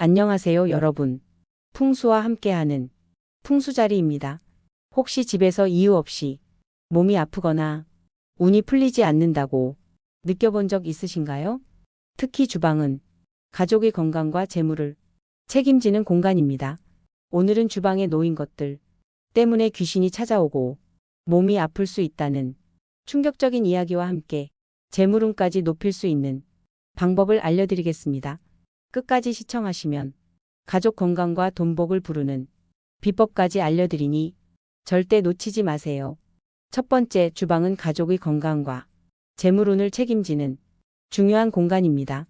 안녕하세요, 여러분. 풍수와 함께하는 풍수자리입니다. 혹시 집에서 이유 없이 몸이 아프거나 운이 풀리지 않는다고 느껴본 적 있으신가요? 특히 주방은 가족의 건강과 재물을 책임지는 공간입니다. 오늘은 주방에 놓인 것들 때문에 귀신이 찾아오고 몸이 아플 수 있다는 충격적인 이야기와 함께 재물운까지 높일 수 있는 방법을 알려드리겠습니다. 끝까지 시청하시면 가족 건강과 돈복을 부르는 비법까지 알려드리니 절대 놓치지 마세요. 첫 번째, 주방은 가족의 건강과 재물운을 책임지는 중요한 공간입니다.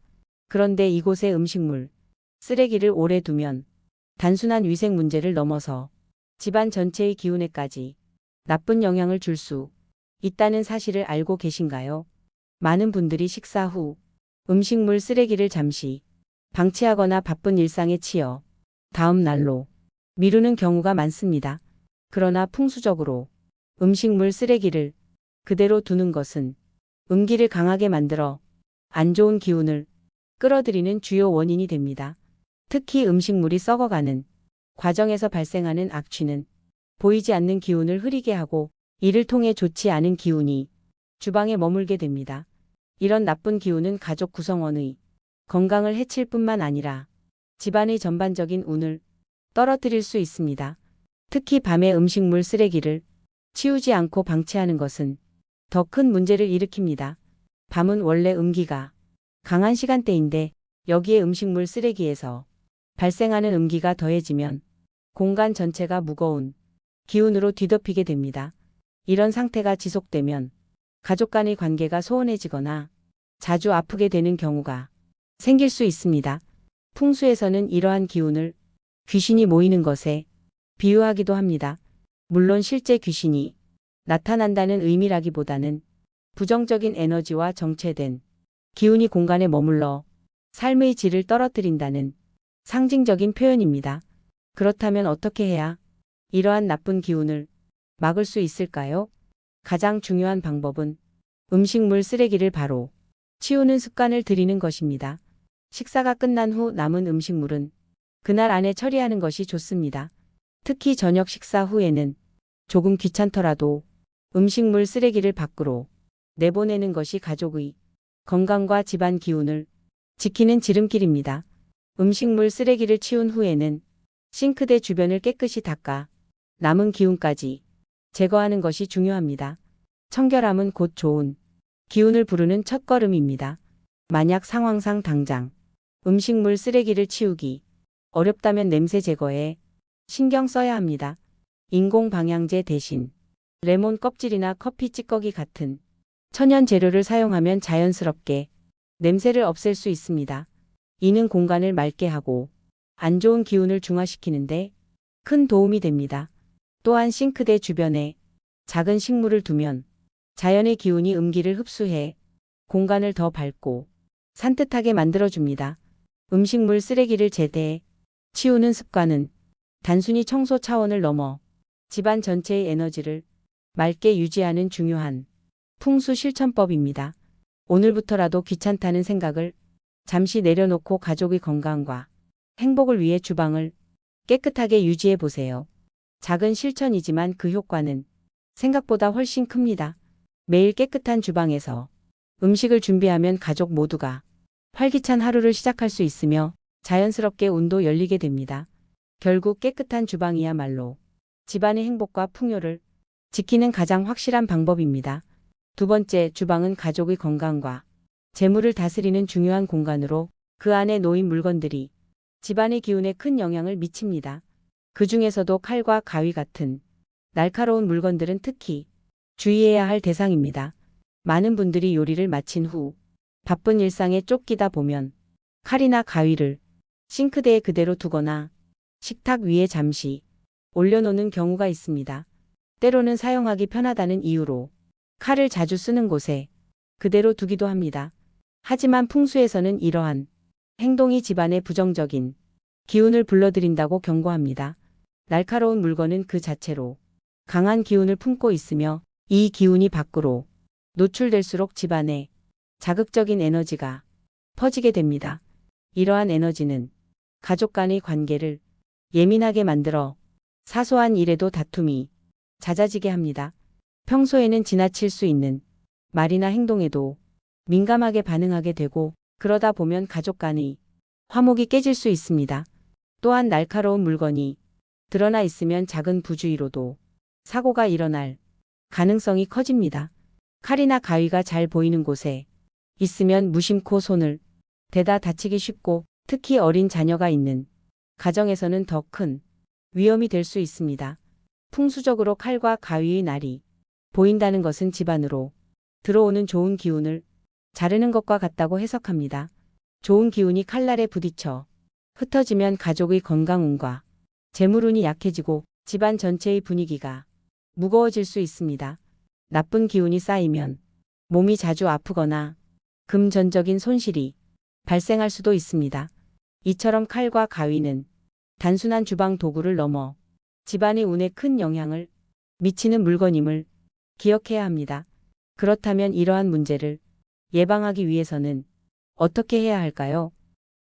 그런데 이곳에 음식물, 쓰레기를 오래 두면 단순한 위생 문제를 넘어서 집안 전체의 기운에까지 나쁜 영향을 줄 수 있다는 사실을 알고 계신가요? 많은 분들이 식사 후 음식물 쓰레기를 잠시 방치하거나 바쁜 일상에 치여 다음 날로 미루는 경우가 많습니다. 그러나 풍수적으로 음식물 쓰레기를 그대로 두는 것은 음기를 강하게 만들어 안 좋은 기운을 끌어들이는 주요 원인이 됩니다. 특히 음식물이 썩어가는 과정에서 발생하는 악취는 보이지 않는 기운을 흐리게 하고 이를 통해 좋지 않은 기운이 주방에 머물게 됩니다. 이런 나쁜 기운은 가족 구성원의 건강을 해칠 뿐만 아니라 집안의 전반적인 운을 떨어뜨릴 수 있습니다. 특히 밤에 음식물 쓰레기를 치우지 않고 방치하는 것은 더 큰 문제를 일으킵니다. 밤은 원래 음기가 강한 시간대인데 여기에 음식물 쓰레기에서 발생하는 음기가 더해지면 공간 전체가 무거운 기운으로 뒤덮이게 됩니다. 이런 상태가 지속되면 가족 간의 관계가 소원해지거나 자주 아프게 되는 경우가 생길 수 있습니다. 풍수에서는 이러한 기운을 귀신이 모이는 것에 비유하기도 합니다. 물론 실제 귀신이 나타난다는 의미라기보다는 부정적인 에너지와 정체된 기운이 공간에 머물러 삶의 질을 떨어뜨린다는 상징적인 표현입니다. 그렇다면 어떻게 해야 이러한 나쁜 기운을 막을 수 있을까요? 가장 중요한 방법은 음식물 쓰레기를 바로 치우는 습관을 들이는 것입니다. 식사가 끝난 후 남은 음식물은 그날 안에 처리하는 것이 좋습니다. 특히 저녁 식사 후에는 조금 귀찮더라도 음식물 쓰레기를 밖으로 내보내는 것이 가족의 건강과 집안 기운을 지키는 지름길입니다. 음식물 쓰레기를 치운 후에는 싱크대 주변을 깨끗이 닦아 남은 기운까지 제거하는 것이 중요합니다. 청결함은 곧 좋은 기운을 부르는 첫걸음입니다. 만약 상황상 당장 음식물 쓰레기를 치우기 어렵다면 냄새 제거에 신경 써야 합니다. 인공 방향제 대신 레몬 껍질이나 커피 찌꺼기 같은 천연 재료를 사용하면 자연스럽게 냄새를 없앨 수 있습니다. 이는 공간을 맑게 하고 안 좋은 기운을 중화시키는데 큰 도움이 됩니다. 또한 싱크대 주변에 작은 식물을 두면 자연의 기운이 음기를 흡수해 공간을 더 밝고 산뜻하게 만들어줍니다. 음식물 쓰레기를 제대해 치우는 습관은 단순히 청소 차원을 넘어 집안 전체의 에너지를 맑게 유지하는 중요한 풍수 실천법입니다. 오늘부터라도 귀찮다는 생각을 잠시 내려놓고 가족의 건강과 행복을 위해 주방을 깨끗하게 유지해 보세요. 작은 실천이지만 그 효과는 생각보다 훨씬 큽니다. 매일 깨끗한 주방에서 음식을 준비하면 가족 모두가 활기찬 하루를 시작할 수 있으며 자연스럽게 운도 열리게 됩니다. 결국 깨끗한 주방이야말로 집안의 행복과 풍요를 지키는 가장 확실한 방법입니다. 두 번째, 주방은 가족의 건강과 재물을 다스리는 중요한 공간으로 그 안에 놓인 물건들이 집안의 기운에 큰 영향을 미칩니다. 그 중에서도 칼과 가위 같은 날카로운 물건들은 특히 주의해야 할 대상입니다. 많은 분들이 요리를 마친 후 바쁜 일상에 쫓기다 보면 칼이나 가위를 싱크대에 그대로 두거나 식탁 위에 잠시 올려놓는 경우가 있습니다. 때로는 사용하기 편하다는 이유로 칼을 자주 쓰는 곳에 그대로 두기도 합니다. 하지만 풍수에서는 이러한 행동이 집안에 부정적인 기운을 불러들인다고 경고합니다. 날카로운 물건은 그 자체로 강한 기운을 품고 있으며 이 기운이 밖으로 노출될수록 집안에 자극적인 에너지가 퍼지게 됩니다. 이러한 에너지는 가족 간의 관계를 예민하게 만들어 사소한 일에도 다툼이 잦아지게 합니다. 평소에는 지나칠 수 있는 말이나 행동에도 민감하게 반응하게 되고 그러다 보면 가족 간의 화목이 깨질 수 있습니다. 또한 날카로운 물건이 드러나 있으면 작은 부주의로도 사고가 일어날 가능성이 커집니다. 칼이나 가위가 잘 보이는 곳에 있으면 무심코 손을 대다 다치기 쉽고 특히 어린 자녀가 있는 가정에서는 더 큰 위험이 될 수 있습니다. 풍수적으로 칼과 가위의 날이 보인다는 것은 집안으로 들어오는 좋은 기운을 자르는 것과 같다고 해석합니다. 좋은 기운이 칼날에 부딪혀 흩어지면 가족의 건강운과 재물운이 약해지고 집안 전체의 분위기가 무거워질 수 있습니다. 나쁜 기운이 쌓이면 몸이 자주 아프거나 금전적인 손실이 발생할 수도 있습니다. 이처럼 칼과 가위는 단순한 주방 도구를 넘어 집안의 운에 큰 영향을 미치는 물건임을 기억해야 합니다. 그렇다면 이러한 문제를 예방하기 위해서는 어떻게 해야 할까요?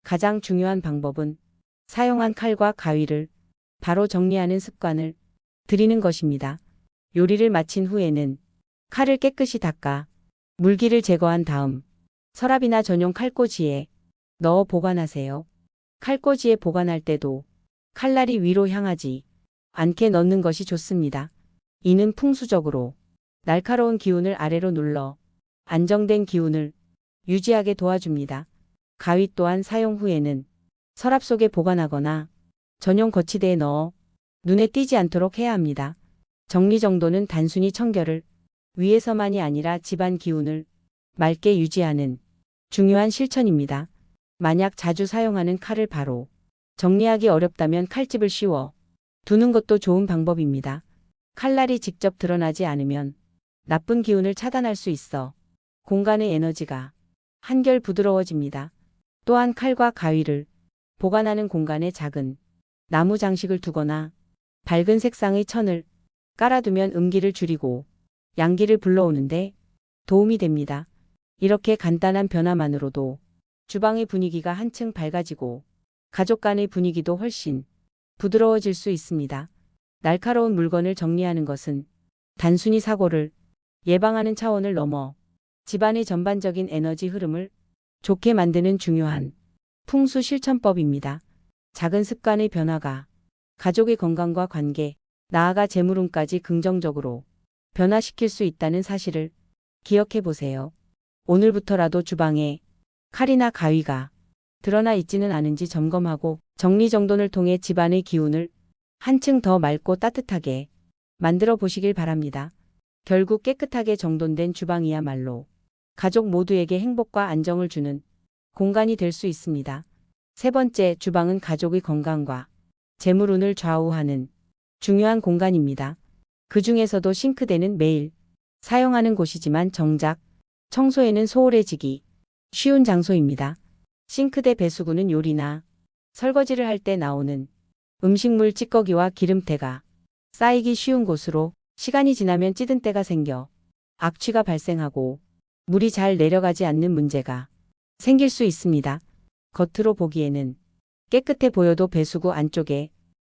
가장 중요한 방법은 사용한 칼과 가위를 바로 정리하는 습관을 들이는 것입니다. 요리를 마친 후에는 칼을 깨끗이 닦아 물기를 제거한 다음 서랍이나 전용 칼꽂이에 넣어 보관하세요. 칼꽂이에 보관할 때도 칼날이 위로 향하지 않게 넣는 것이 좋습니다. 이는 풍수적으로 날카로운 기운을 아래로 눌러 안정된 기운을 유지하게 도와줍니다. 가위 또한 사용 후에는 서랍 속에 보관하거나 전용 거치대에 넣어 눈에 띄지 않도록 해야 합니다. 정리정돈은 단순히 청결을 위해서만이 아니라 집안 기운을 맑게 유지하는 중요한 실천입니다. 만약 자주 사용하는 칼을 바로 정리하기 어렵다면 칼집을 씌워 두는 것도 좋은 방법입니다. 칼날이 직접 드러나지 않으면 나쁜 기운을 차단할 수 있어 공간의 에너지가 한결 부드러워집니다. 또한 칼과 가위를 보관하는 공간에 작은 나무 장식을 두거나 밝은 색상의 천을 깔아두면 음기를 줄이고 양기를 불러오는데 도움이 됩니다. 이렇게 간단한 변화만으로도 주방의 분위기가 한층 밝아지고 가족 간의 분위기도 훨씬 부드러워질 수 있습니다. 날카로운 물건을 정리하는 것은 단순히 사고를 예방하는 차원을 넘어 집안의 전반적인 에너지 흐름을 좋게 만드는 중요한 풍수 실천법입니다. 작은 습관의 변화가 가족의 건강과 관계, 나아가 재물운까지 긍정적으로 변화시킬 수 있다는 사실을 기억해 보세요. 오늘부터라도 주방에 칼이나 가위가 드러나 있지는 않은지 점검하고 정리정돈을 통해 집안의 기운을 한층 더 맑고 따뜻하게 만들어 보시길 바랍니다. 결국 깨끗하게 정돈된 주방이야말로 가족 모두에게 행복과 안정을 주는 공간이 될 수 있습니다. 세 번째, 주방은 가족의 건강과 재물운을 좌우하는 중요한 공간입니다. 그 중에서도 싱크대는 매일 사용하는 곳이지만 정작 청소에는 소홀해지기 쉬운 장소입니다. 싱크대 배수구는 요리나 설거지를 할 때 나오는 음식물 찌꺼기와 기름때가 쌓이기 쉬운 곳으로 시간이 지나면 찌든 때가 생겨 악취가 발생하고 물이 잘 내려가지 않는 문제가 생길 수 있습니다. 겉으로 보기에는 깨끗해 보여도 배수구 안쪽에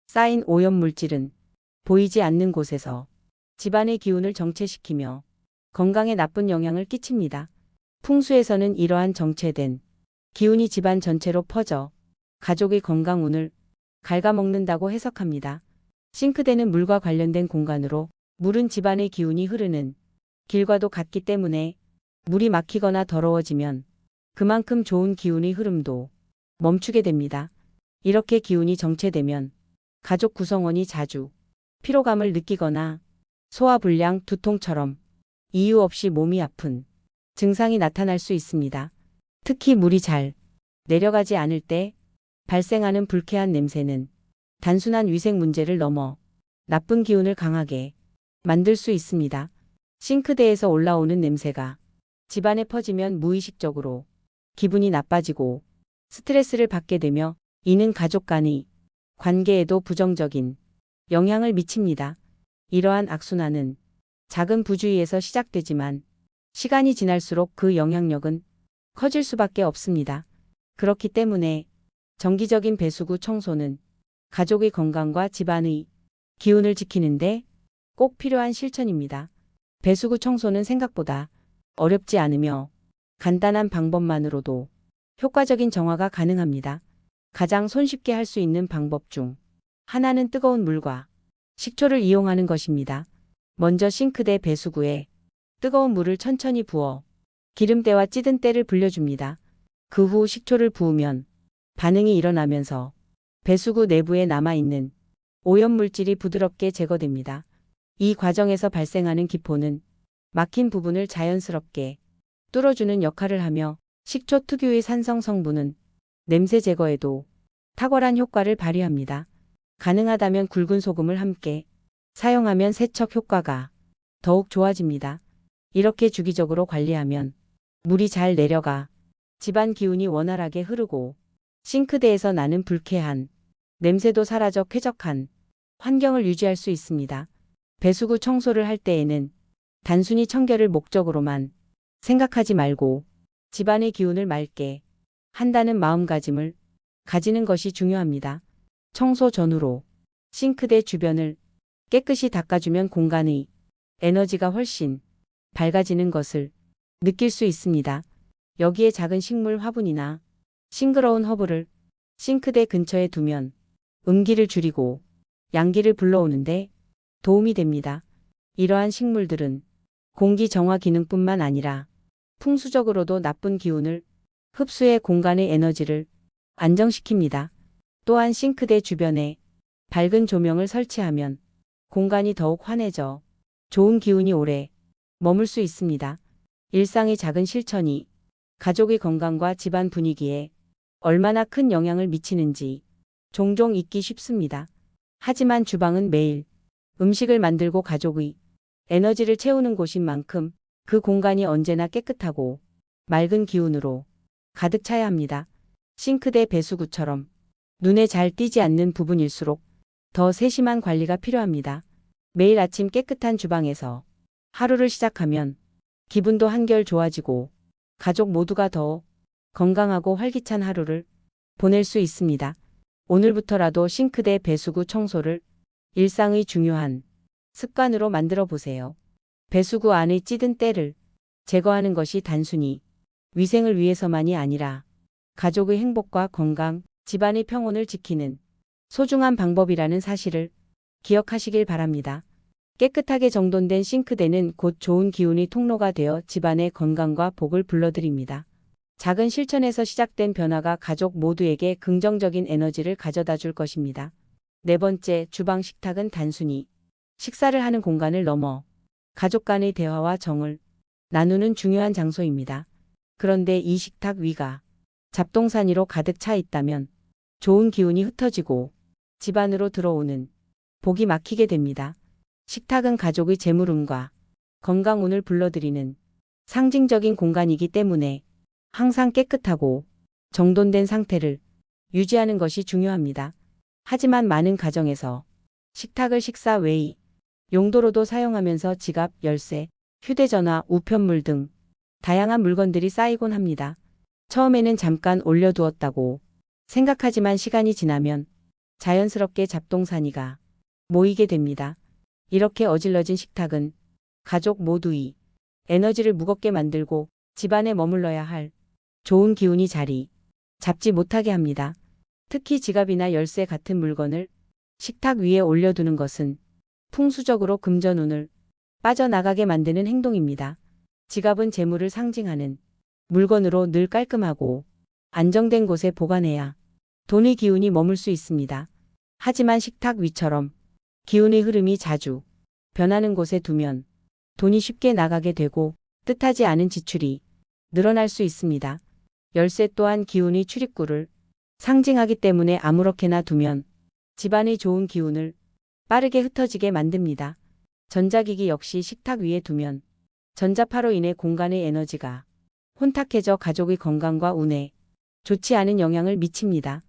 쌓인 오염 물질은 보이지 않는 곳에서 집안의 기운을 정체시키며 건강에 나쁜 영향을 끼칩니다. 풍수에서는 이러한 정체된 기운이 집안 전체로 퍼져 가족의 건강운을 갉아먹는다고 해석합니다. 싱크대는 물과 관련된 공간으로 물은 집안의 기운이 흐르는 길과도 같기 때문에 물이 막히거나 더러워지면 그만큼 좋은 기운의 흐름도 멈추게 됩니다. 이렇게 기운이 정체되면 가족 구성원이 자주 피로감을 느끼거나 소화불량, 두통처럼 이유 없이 몸이 아픈 증상이 나타날 수 있습니다. 특히 물이 잘 내려가지 않을 때 발생하는 불쾌한 냄새는 단순한 위생 문제를 넘어 나쁜 기운을 강하게 만들 수 있습니다. 싱크대에서 올라오는 냄새가 집안에 퍼지면 무의식적으로 기분이 나빠지고 스트레스를 받게 되며 이는 가족 간의 관계에도 부정적인 영향을 미칩니다. 이러한 악순환은 작은 부주의에서 시작되지만 시간이 지날수록 그 영향력은 커질 수밖에 없습니다. 그렇기 때문에 정기적인 배수구 청소는 가족의 건강과 집안의 기운을 지키는데 꼭 필요한 실천입니다. 배수구 청소는 생각보다 어렵지 않으며 간단한 방법만으로도 효과적인 정화가 가능합니다. 가장 손쉽게 할 수 있는 방법 중 하나는 뜨거운 물과 식초를 이용하는 것입니다. 먼저 싱크대 배수구에 뜨거운 물을 천천히 부어 기름때와 찌든 때를 불려줍니다. 그 후 식초를 부으면 반응이 일어나면서 배수구 내부에 남아있는 오염물질이 부드럽게 제거됩니다. 이 과정에서 발생하는 기포는 막힌 부분을 자연스럽게 뚫어주는 역할을 하며 식초 특유의 산성 성분은 냄새 제거에도 탁월한 효과를 발휘합니다. 가능하다면 굵은 소금을 함께 사용하면 세척 효과가 더욱 좋아집니다. 이렇게 주기적으로 관리하면 물이 잘 내려가 집안 기운이 원활하게 흐르고 싱크대에서 나는 불쾌한 냄새도 사라져 쾌적한 환경을 유지할 수 있습니다. 배수구 청소를 할 때에는 단순히 청결을 목적으로만 생각하지 말고 집안의 기운을 맑게 한다는 마음가짐을 가지는 것이 중요합니다. 청소 전후로 싱크대 주변을 깨끗이 닦아주면 공간의 에너지가 훨씬 밝아지는 것을 느낄 수 있습니다. 여기에 작은 식물 화분이나 싱그러운 허브를 싱크대 근처에 두면 음기를 줄이고 양기를 불러오는데 도움이 됩니다. 이러한 식물들은 공기 정화 기능뿐만 아니라 풍수적으로도 나쁜 기운을 흡수해 공간의 에너지를 안정시킵니다. 또한 싱크대 주변에 밝은 조명을 설치하면 공간이 더욱 환해져 좋은 기운이 오래 머물 수 있습니다. 일상의 작은 실천이 가족의 건강과 집안 분위기에 얼마나 큰 영향을 미치는지 종종 잊기 쉽습니다. 하지만 주방은 매일 음식을 만들고 가족의 에너지를 채우는 곳인 만큼 그 공간이 언제나 깨끗하고 맑은 기운으로 가득 차야 합니다. 싱크대 배수구처럼 눈에 잘 띄지 않는 부분일수록 더 세심한 관리가 필요합니다. 매일 아침 깨끗한 주방에서 하루를 시작하면 기분도 한결 좋아지고 가족 모두가 더 건강하고 활기찬 하루를 보낼 수 있습니다. 오늘부터라도 싱크대 배수구 청소를 일상의 중요한 습관으로 만들어 보세요. 배수구 안의 찌든 때를 제거하는 것이 단순히 위생을 위해서만이 아니라 가족의 행복과 건강, 집안의 평온을 지키는 소중한 방법이라는 사실을 기억하시길 바랍니다. 깨끗하게 정돈된 싱크대는 곧 좋은 기운의 통로가 되어 집안의 건강과 복을 불러들입니다. 작은 실천에서 시작된 변화가 가족 모두에게 긍정적인 에너지를 가져다 줄 것입니다. 네 번째, 주방 식탁은 단순히 식사를 하는 공간을 넘어 가족 간의 대화와 정을 나누는 중요한 장소입니다. 그런데 이 식탁 위가 잡동사니로 가득 차 있다면 좋은 기운이 흩어지고 집안으로 들어오는 복이 막히게 됩니다. 식탁은 가족의 재물운과 건강운을 불러들이는 상징적인 공간이기 때문에 항상 깨끗하고 정돈된 상태를 유지하는 것이 중요합니다. 하지만 많은 가정에서 식탁을 식사 외의 용도로도 사용하면서 지갑, 열쇠, 휴대전화, 우편물 등 다양한 물건들이 쌓이곤 합니다. 처음에는 잠깐 올려두었다고 생각하지만 시간이 지나면 자연스럽게 잡동사니가 모이게 됩니다. 이렇게 어질러진 식탁은 가족 모두의 에너지를 무겁게 만들고 집안에 머물러야 할 좋은 기운이 자리 잡지 못하게 합니다. 특히 지갑이나 열쇠 같은 물건을 식탁 위에 올려두는 것은 풍수적으로 금전운을 빠져나가게 만드는 행동입니다. 지갑은 재물을 상징하는 물건으로 늘 깔끔하고 안정된 곳에 보관해야 돈의 기운이 머물 수 있습니다. 하지만 식탁 위처럼 기운의 흐름이 자주 변하는 곳에 두면 돈이 쉽게 나가게 되고 뜻하지 않은 지출이 늘어날 수 있습니다. 열쇠 또한 기운의 출입구를 상징하기 때문에 아무렇게나 두면 집안의 좋은 기운을 빠르게 흩어지게 만듭니다. 전자기기 역시 식탁 위에 두면 전자파로 인해 공간의 에너지가 혼탁해져 가족의 건강과 운에 좋지 않은 영향을 미칩니다.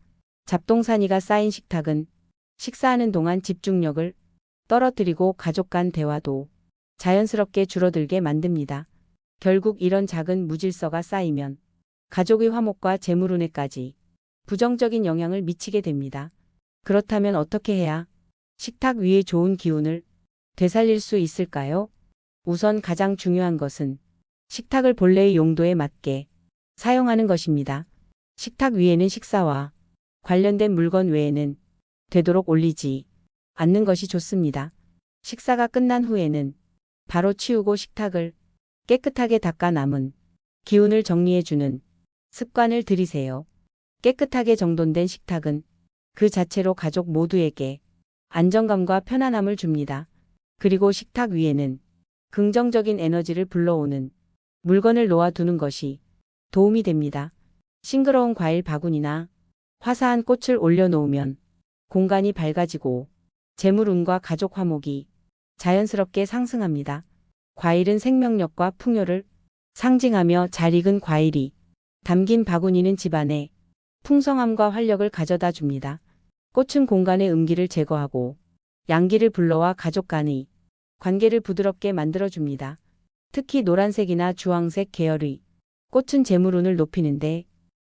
잡동사니가 쌓인 식탁은 식사하는 동안 집중력을 떨어뜨리고 가족 간 대화도 자연스럽게 줄어들게 만듭니다. 결국 이런 작은 무질서가 쌓이면 가족의 화목과 재물운에까지 부정적인 영향을 미치게 됩니다. 그렇다면 어떻게 해야 식탁 위에 좋은 기운을 되살릴 수 있을까요? 우선 가장 중요한 것은 식탁을 본래의 용도에 맞게 사용하는 것입니다. 식탁 위에는 식사와 관련된 물건 외에는 되도록 올리지 않는 것이 좋습니다. 식사가 끝난 후에는 바로 치우고 식탁을 깨끗하게 닦아 남은 기운을 정리해주는 습관을 들이세요. 깨끗하게 정돈된 식탁은 그 자체로 가족 모두에게 안정감과 편안함을 줍니다. 그리고 식탁 위에는 긍정적인 에너지를 불러오는 물건을 놓아두는 것이 도움이 됩니다. 싱그러운 과일 바구니나 화사한 꽃을 올려놓으면 공간이 밝아지고 재물운과 가족 화목이 자연스럽게 상승합니다. 과일은 생명력과 풍요를 상징하며 잘 익은 과일이 담긴 바구니는 집안에 풍성함과 활력을 가져다 줍니다. 꽃은 공간의 음기를 제거하고 양기를 불러와 가족 간의 관계를 부드럽게 만들어줍니다. 특히 노란색이나 주황색 계열의 꽃은 재물운을 높이는데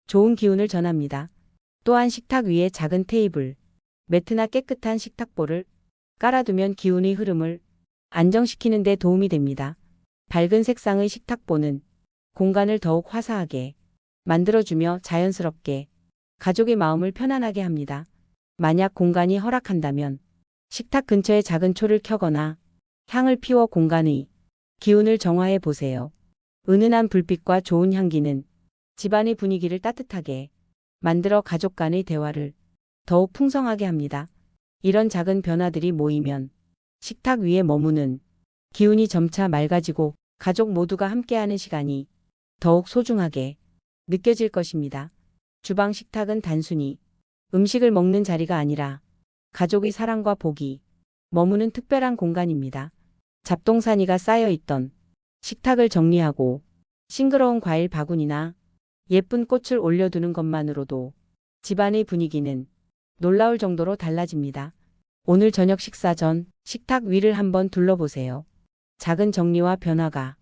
좋은 기운을 전합니다. 또한 식탁 위에 작은 테이블, 매트나 깨끗한 식탁볼을 깔아두면 기운의 흐름을 안정시키는 데 도움이 됩니다. 밝은 색상의 식탁보는 공간을 더욱 화사하게 만들어주며 자연스럽게 가족의 마음을 편안하게 합니다. 만약 공간이 허락한다면 식탁 근처에 작은 초를 켜거나 향을 피워 공간의 기운을 정화해 보세요. 은은한 불빛과 좋은 향기는 집안의 분위기를 따뜻하게 만들어 가족 간의 대화를 더욱 풍성하게 합니다. 이런 작은 변화들이 모이면 식탁 위에 머무는 기운이 점차 맑아지고 가족 모두가 함께하는 시간이 더욱 소중하게 느껴질 것입니다. 주방 식탁은 단순히 음식을 먹는 자리가 아니라 가족의 사랑과 복이 머무는 특별한 공간입니다. 잡동사니가 쌓여 있던 식탁을 정리하고 싱그러운 과일 바구니나 예쁜 꽃을 올려두는 것만으로도 집안의 분위기는 놀라울 정도로 달라집니다. 오늘 저녁 식사 전 식탁 위를 한번 둘러보세요. 작은 정리와 변화가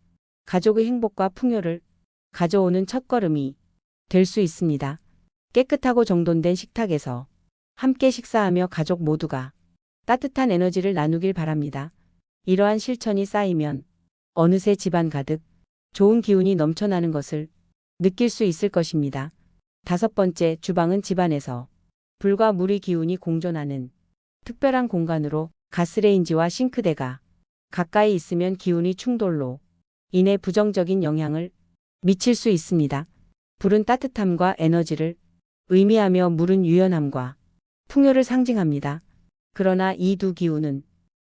가족의 행복과 풍요를 가져오는 첫걸음이 될 수 있습니다. 깨끗하고 정돈된 식탁에서 함께 식사하며 가족 모두가 따뜻한 에너지를 나누길 바랍니다. 이러한 실천이 쌓이면 어느새 집안 가득 좋은 기운이 넘쳐나는 것을 느낄 수 있을 것입니다. 다섯 번째, 주방은 집안에서 불과 물의 기운이 공존하는 특별한 공간으로 가스레인지와 싱크대가 가까이 있으면 기운이 충돌로 인해 부정적인 영향을 미칠 수 있습니다. 불은 따뜻함과 에너지를 의미하며 물은 유연함과 풍요를 상징합니다. 그러나 이 두 기운은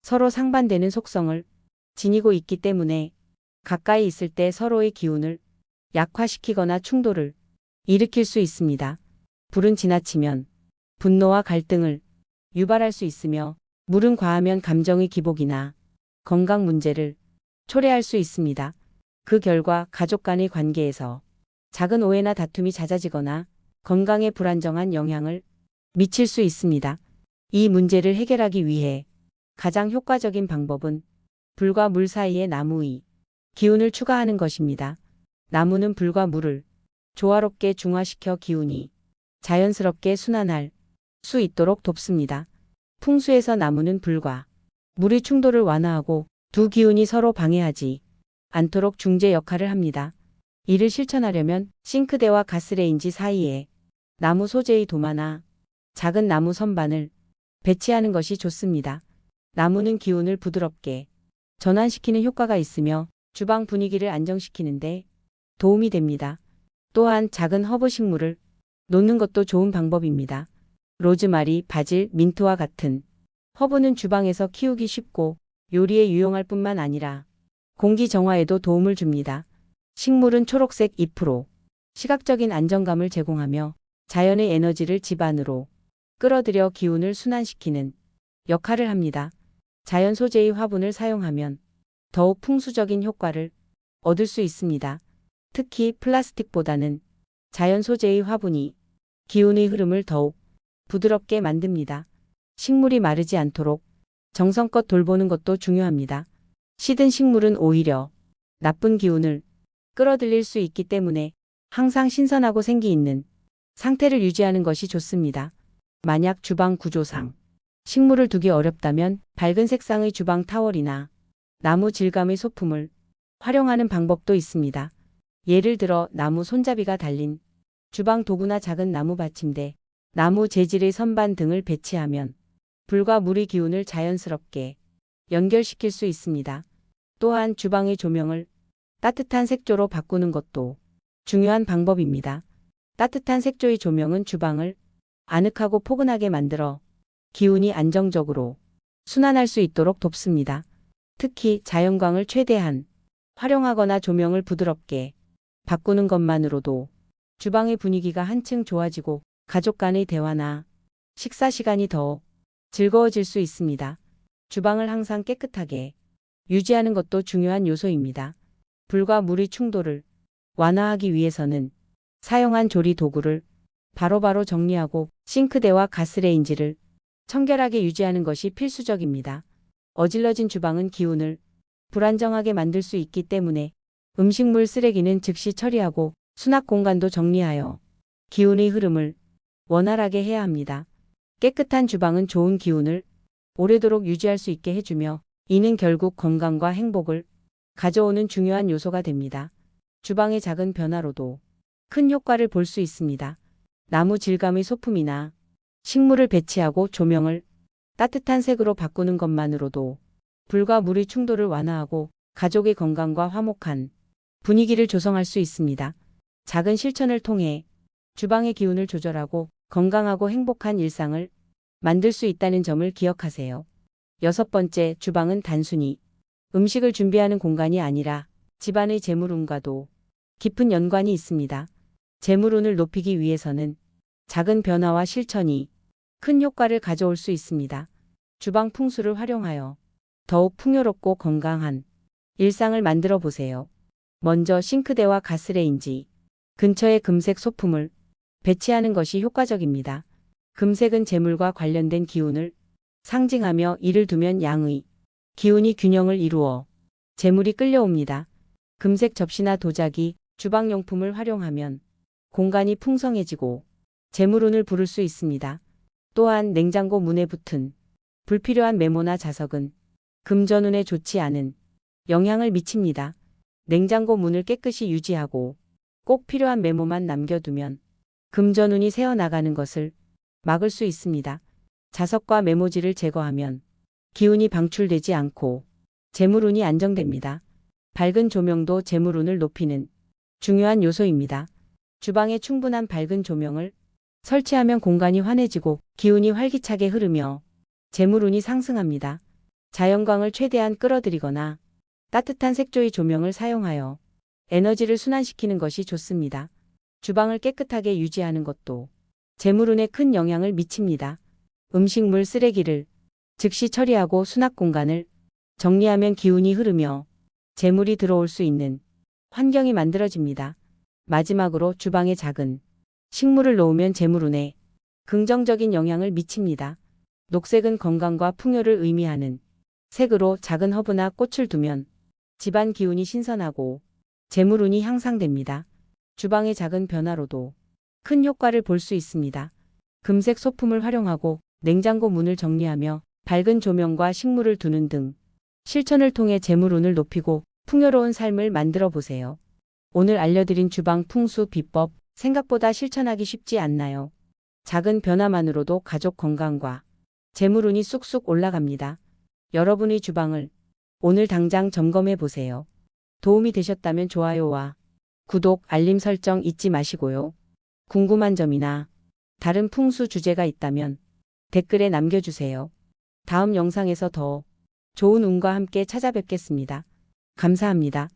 서로 상반되는 속성을 지니고 있기 때문에 가까이 있을 때 서로의 기운을 약화시키거나 충돌을 일으킬 수 있습니다. 불은 지나치면 분노와 갈등을 유발할 수 있으며 물은 과하면 감정의 기복이나 건강 문제를 초래할 수 있습니다. 그 결과 가족 간의 관계에서 작은 오해나 다툼이 잦아지거나 건강에 불안정한 영향을 미칠 수 있습니다. 이 문제를 해결하기 위해 가장 효과적인 방법은 불과 물 사이에 나무의 기운을 추가하는 것입니다. 나무는 불과 물을 조화롭게 중화시켜 기운이 자연스럽게 순환할 수 있도록 돕습니다. 풍수에서 나무는 불과 물의 충돌을 완화하고 두 기운이 서로 방해하지 않도록 중재 역할을 합니다. 이를 실천하려면 싱크대와 가스레인지 사이에 나무 소재의 도마나 작은 나무 선반을 배치하는 것이 좋습니다. 나무는 기운을 부드럽게 전환시키는 효과가 있으며 주방 분위기를 안정시키는데 도움이 됩니다. 또한 작은 허브 식물을 놓는 것도 좋은 방법입니다. 로즈마리, 바질, 민트와 같은 허브는 주방에서 키우기 쉽고 요리에 유용할 뿐만 아니라 공기 정화에도 도움을 줍니다. 식물은 초록색 잎으로 시각적인 안정감을 제공하며 자연의 에너지를 집 안으로 끌어들여 기운을 순환시키는 역할을 합니다. 자연 소재의 화분을 사용하면 더욱 풍수적인 효과를 얻을 수 있습니다. 특히 플라스틱보다는 자연 소재의 화분이 기운의 흐름을 더욱 부드럽게 만듭니다. 식물이 마르지 않도록 정성껏 돌보는 것도 중요합니다. 시든 식물은 오히려 나쁜 기운을 끌어들일 수 있기 때문에 항상 신선하고 생기 있는 상태를 유지하는 것이 좋습니다. 만약 주방 구조상 식물을 두기 어렵다면 밝은 색상의 주방 타월이나 나무 질감의 소품을 활용하는 방법도 있습니다. 예를 들어 나무 손잡이가 달린 주방 도구나 작은 나무 받침대, 나무 재질의 선반 등을 배치하면 불과 물의 기운을 자연스럽게 연결시킬 수 있습니다. 또한 주방의 조명을 따뜻한 색조로 바꾸는 것도 중요한 방법입니다. 따뜻한 색조의 조명은 주방을 아늑하고 포근하게 만들어 기운이 안정적으로 순환할 수 있도록 돕습니다. 특히 자연광을 최대한 활용하거나 조명을 부드럽게 바꾸는 것만으로도 주방의 분위기가 한층 좋아지고 가족 간의 대화나 식사 시간이 더 즐거워질 수 있습니다. 주방을 항상 깨끗하게 유지하는 것도 중요한 요소입니다. 불과 물의 충돌을 완화하기 위해서는 사용한 조리 도구를 바로 바로 정리하고 싱크대와 가스레인지를 청결하게 유지하는 것이 필수적입니다. 어질러진 주방은 기운을 불안정하게 만들 수 있기 때문에 음식물 쓰레기는 즉시 처리하고 수납 공간도 정리하여 기운의 흐름을 원활하게 해야 합니다. 깨끗한 주방은 좋은 기운을 오래도록 유지할 수 있게 해주며 이는 결국 건강과 행복을 가져오는 중요한 요소가 됩니다. 주방의 작은 변화로도 큰 효과를 볼 수 있습니다. 나무 질감의 소품이나 식물을 배치하고 조명을 따뜻한 색으로 바꾸는 것만으로도 불과 물의 충돌을 완화하고 가족의 건강과 화목한 분위기를 조성할 수 있습니다. 작은 실천을 통해 주방의 기운을 조절하고 건강하고 행복한 일상을 만들 수 있다는 점을 기억하세요. 여섯 번째, 주방은 단순히 음식을 준비하는 공간이 아니라 집안의 재물운과도 깊은 연관이 있습니다. 재물운을 높이기 위해서는 작은 변화와 실천이 큰 효과를 가져올 수 있습니다. 주방 풍수를 활용하여 더욱 풍요롭고 건강한 일상을 만들어 보세요. 먼저 싱크대와 가스레인지 근처에 금색 소품을 배치하는 것이 효과적입니다. 금색은 재물과 관련된 기운을 상징하며 이를 두면 양의 기운이 균형을 이루어 재물이 끌려옵니다. 금색 접시나 도자기, 주방용품을 활용하면 공간이 풍성해지고 재물운을 부를 수 있습니다. 또한 냉장고 문에 붙은 불필요한 메모나 자석은 금전운에 좋지 않은 영향을 미칩니다. 냉장고 문을 깨끗이 유지하고 꼭 필요한 메모만 남겨두면 금전운이 새어나가는 것을 막을 수 있습니다. 자석과 메모지를 제거하면 기운이 방출되지 않고 재물운이 안정됩니다. 밝은 조명도 재물운을 높이는 중요한 요소입니다. 주방에 충분한 밝은 조명을 설치하면 공간이 환해지고 기운이 활기차게 흐르며 재물운이 상승합니다. 자연광을 최대한 끌어들이거나 따뜻한 색조의 조명을 사용하여 에너지를 순환시키는 것이 좋습니다. 주방을 깨끗하게 유지하는 것도 재물운에 큰 영향을 미칩니다. 음식물 쓰레기를 즉시 처리하고 수납 공간을 정리하면 기운이 흐르며 재물이 들어올 수 있는 환경이 만들어집니다. 마지막으로 주방에 작은 식물을 놓으면 재물운에 긍정적인 영향을 미칩니다. 녹색은 건강과 풍요를 의미하는 색으로 작은 허브나 꽃을 두면 집안 기운이 신선하고 재물운이 향상됩니다. 주방의 작은 변화로도 큰 효과를 볼 수 있습니다. 금색 소품을 활용하고 냉장고 문을 정리하며 밝은 조명과 식물을 두는 등 실천을 통해 재물운을 높이고 풍요로운 삶을 만들어 보세요. 오늘 알려드린 주방 풍수 비법 생각보다 실천하기 쉽지 않나요? 작은 변화만으로도 가족 건강과 재물운이 쑥쑥 올라갑니다. 여러분의 주방을 오늘 당장 점검해 보세요. 도움이 되셨다면 좋아요와 구독, 알림 설정 잊지 마시고요. 궁금한 점이나 다른 풍수 주제가 있다면 댓글에 남겨주세요. 다음 영상에서 더 좋은 운과 함께 찾아뵙겠습니다. 감사합니다.